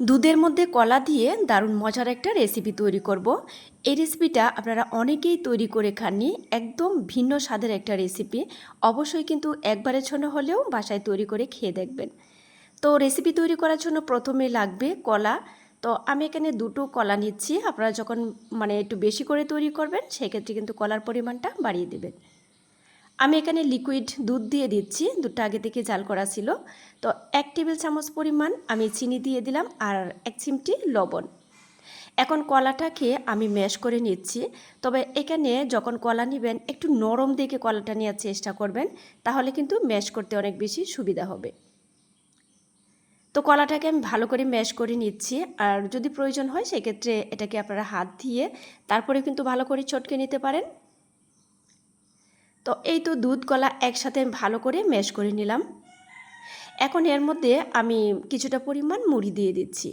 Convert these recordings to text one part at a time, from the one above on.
দুধের মধ্যে কলা দিয়ে দারুণ মজার একটা রেসিপি তৈরি করব। এই রেসিপিটা আপনারা অনেকেই তৈরি করে খাননি, একদম ভিন্ন স্বাদের একটা রেসিপি অবশ্যই কিন্তু একবারের জন্য হলেও বাসায় তৈরি করে খেয়ে দেখবেন। তো রেসিপি তৈরি করার জন্য প্রথমে লাগবে কলা। তো আমি এখানে দুটো কলা নিচ্ছি। আপনারা যখন মানে একটু বেশি করে তৈরি করবেন, সেক্ষেত্রে কিন্তু কলার পরিমাণটা বাড়িয়ে দেবেন। আমি এখানে লিকুইড দুধ দিয়ে দিচ্ছি। দুধটা আগে থেকে জাল করা ছিল। তো এক টেবিল চামচ পরিমাণ আমি চিনি দিয়ে দিলাম আর এক চিমটি লবণ। এখন কলাটাকে আমি ম্যাশ করে নিচ্ছি। তবে এখানে যখন কলা নেবেন, একটু নরম দেখে কলাটা নেওয়ার চেষ্টা করবেন, তাহলে কিন্তু ম্যাশ করতে অনেক বেশি সুবিধা হবে। তো কলাটাকে আমি ভালো করে ম্যাশ করে নিচ্ছি। আর যদি প্রয়োজন হয়, সেক্ষেত্রে এটাকে আপনারা হাত দিয়ে তারপরে কিন্তু ভালো করে ছটকে নিতে পারেন। তো এই তো দুধ, কলা একসাথে ভালো করে ম্যাশ করে নিলাম। এখন এর মধ্যে আমি কিছুটা পরিমাণ মুড়ি দিয়ে দিচ্ছি।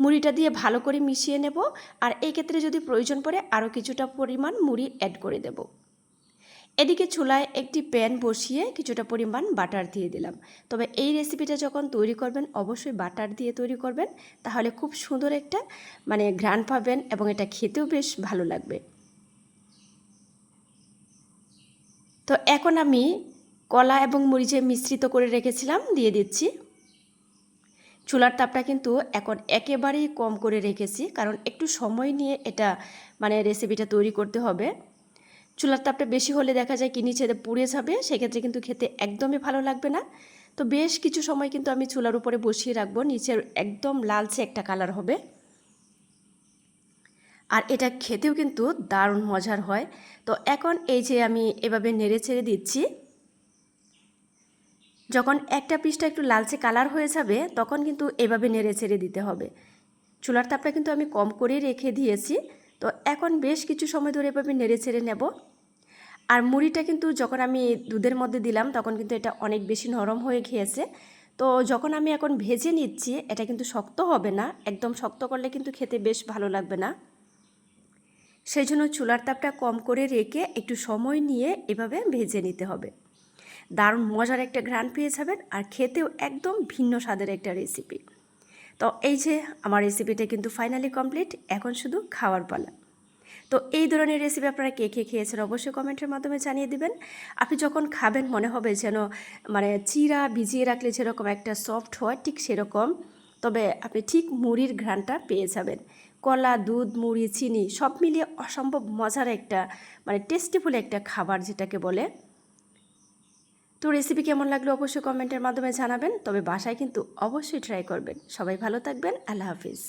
মুড়িটা দিয়ে ভালো করে মিশিয়ে নেব আর এই ক্ষেত্রে যদি প্রয়োজন পড়ে আরও কিছুটা পরিমাণ মুড়ি অ্যাড করে দেব। এদিকে চুলায় একটি প্যান বসিয়ে কিছুটা পরিমাণ বাটার দিয়ে দিলাম। তবে এই রেসিপিটা যখন তৈরি করবেন, অবশ্যই বাটার দিয়ে তৈরি করবেন, তাহলে খুব সুন্দর একটা মানে ঘ্রাণ পাবেন এবং এটা খেতেও বেশ ভালো লাগবে। তো এখন আমি কলা এবং মরিচে মিশ্রিত করে রেখেছিলাম, দিয়ে দিচ্ছি। চুলার তাপটা কিন্তু এখন একেবারেই কম করে রেখেছি, কারণ একটু সময় নিয়ে এটা মানে রেসিপিটা তৈরি করতে হবে। চুলার তাপটা বেশি হলে দেখা যায় কি নিচে পুড়ে যাবে, সেক্ষেত্রে কিন্তু খেতে একদমই ভালো লাগবে না। তো বেশ কিছু সময় কিন্তু আমি চুলার উপরে বসিয়ে রাখব, নিচের একদম লালচে একটা কালার হবে। আর এটা খেতেও কিন্তু দারুণ মজার হয়। তো এখন এই যে আমি এভাবে নেড়ে ছেড়ে দিচ্ছি। যখন একটা পিসটা একটু লালচে কালার হয়ে যাবে, তখন কিন্তু এভাবে নেড়ে ছেড়ে দিতে হবে। চুলার তাপটা কিন্তু আমি কম করেই রেখে দিয়েছি। তো এখন বেশ কিছু সময় ধরে এভাবে নেড়ে ছেড়ে নেব। আর মুড়িটা কিন্তু যখন আমি দুধের মধ্যে দিলাম, তখন কিন্তু এটা অনেক বেশি নরম হয়ে খেয়েছে তো যখন আমি এখন ভেজে নিচ্ছি, এটা কিন্তু শক্ত হবে না। একদম শক্ত করলে কিন্তু খেতে বেশ ভালো লাগবে না। সেই জন্য চুলার তাপটা কম করে রেখে একটু সময় নিয়ে এভাবে ভেজে নিতে হবে। দারুণ মজার একটা ঘ্রাণ পেয়ে যাবেন আর খেতেও একদম ভিন্ন স্বাদের একটা রেসিপি তো এই যে আমার রেসিপিটা কিন্তু ফাইনালি কমপ্লিট এখন শুধু খাওয়ার পালা। তো এই ধরনের রেসিপি আপনারা কে কে খেয়েছেন অবশ্যই কমেন্টের মাধ্যমে জানিয়ে দিবেন। আপনি যখন খাবেন, মনে হবে যেন মানে চিরা ভিজিয়ে রাখলে যেরকম একটা সফট হয়, ঠিক সেরকম। তবে আপনি ঠিক মুড়ির ঘ্রাণটা পেয়ে যাবেন। কলা, দুধ, মুড়ি, চিনি সব মিলিয়ে অসম্ভব মজার একটা মানে টেস্টিফুল একটা খাবার যেটাকে বলে। তো রেসিপি কেমন লাগল অবশ্যই কমেন্টের মাধ্যমে জানাবেন, তবে বাসায় কিন্তু অবশ্যই ট্রাই করবেন। সবাই ভালো থাকবেন, আল্লাহ হাফিজ।